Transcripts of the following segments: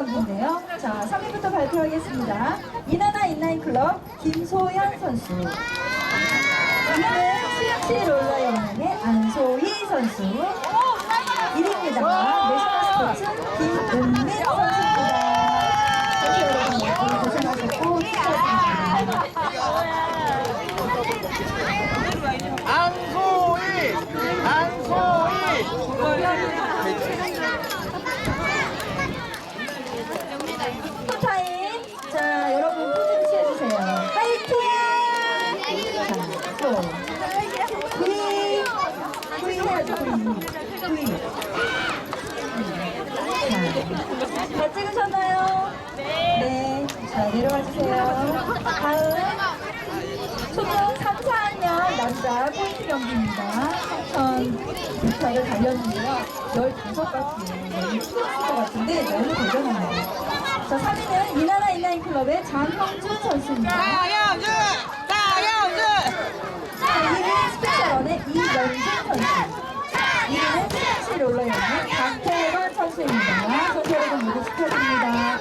경기인데요. 자, 3위부터 발표하겠습니다. 이나나 인라인 클럽 김소연 선수. 2위는 수영시 롤러 연맹의 안소희 선수. 1위입니다. 내셔널 스포츠 김은민 선수입니다. 선수 여러분 모두 고생하셨고 축하드립니다. 안소희! 안소희! 포타임. 자, 여러분 포즈 취해주세요. 화이팅! 자, 또. V. V 해야죠, V. V. 자, 다 찍으셨나요? 네. 자, 내려와 주세요. 다음. 초등 3, 4학년 남자 포인트 경기입니다. 청천 600을 달렸는데요. 15바퀴. 너무 힘들었을 것 같은데 너무 대단합니다. 자, 3위는 이나라 인라인 클럽의 장형준 선수입니다. 나영준! 자, 2위는 스페셜원의 이연준 선수. 2위는 스페셜 롤러연의 박태건 선수입니다. 선수 여러분 모두 축하드립니다.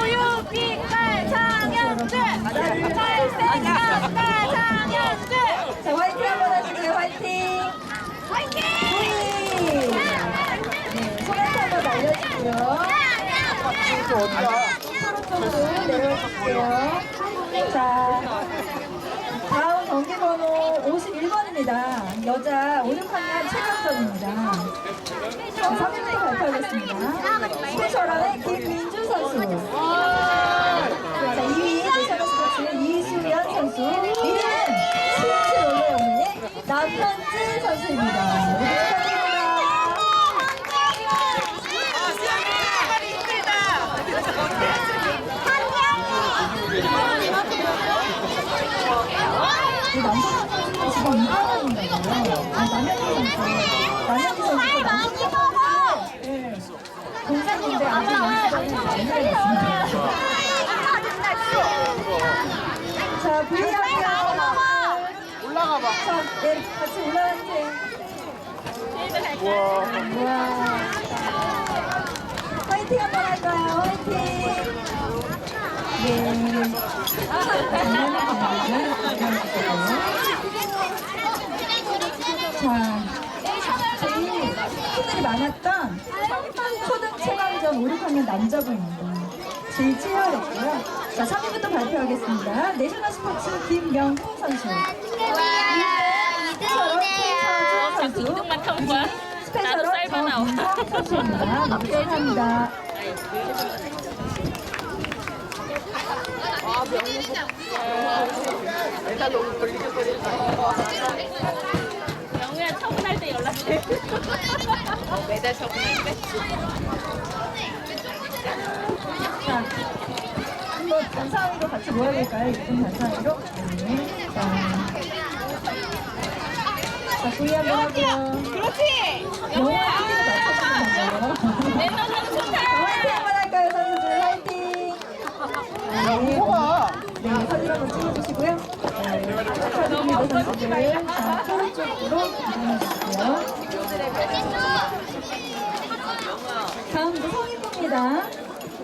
우유빛깔 장현주 잘생겼다 장현주 자, 화이팅 한번 하시고요. 화이팅! 화이팅! 네, 한번 날려주고요. 오른쪽으로 내려주세요. 자, 다음 경기 번호 51번입니다. 여자 5, 6학년 최강전입니다. 자, 3위부터 발표하겠습니다. 스페셜원의 김민주 선수. 자, 2위 내셔널 스포츠 이수연 선수. 1위는 스위치 롤러 연맹의 남현진 선수입니다. 남성 선수는 지금 2번인가 봐요. 아, 남현진 선수. 남현진 선수가 선수. 네. 동생인데 아직 연습을 안 해야겠습니다. 자, V학년. 자, 네, 같이 올라가주세요. 우와. 화이팅 한번 할까요? 화이팅! 네. 자, 제일 팀들이 많았던 초등 체감전 5, 6학년 남자부입니다. 제일 치열했고요. 자, 3위부터 발표하겠습니다. 내셔널 스포츠 김영웅 선수. 선수. 이동만 타온 거야? 나도 스페셜업 쌀바 나와. 정민성 선수입니다. 축하합니다. 영우야 처분할 때 연락해 매달 처분할 때 자, 한번 단상위로 같이 모여볼까요? 이쁜 단상위로. 네. 자, 자, V 한번 하고요. 그렇지 영화 TV도 맞춰주는 건가요? 내 너는 좋다 화이팅 한번 할까요, 선수들? 화이팅! 네, 봐. 네, 사진 한번 찍어주시고요. 네, 축하드립니다, 선수들. 자, 초록 쪽으로 이동해주시고요.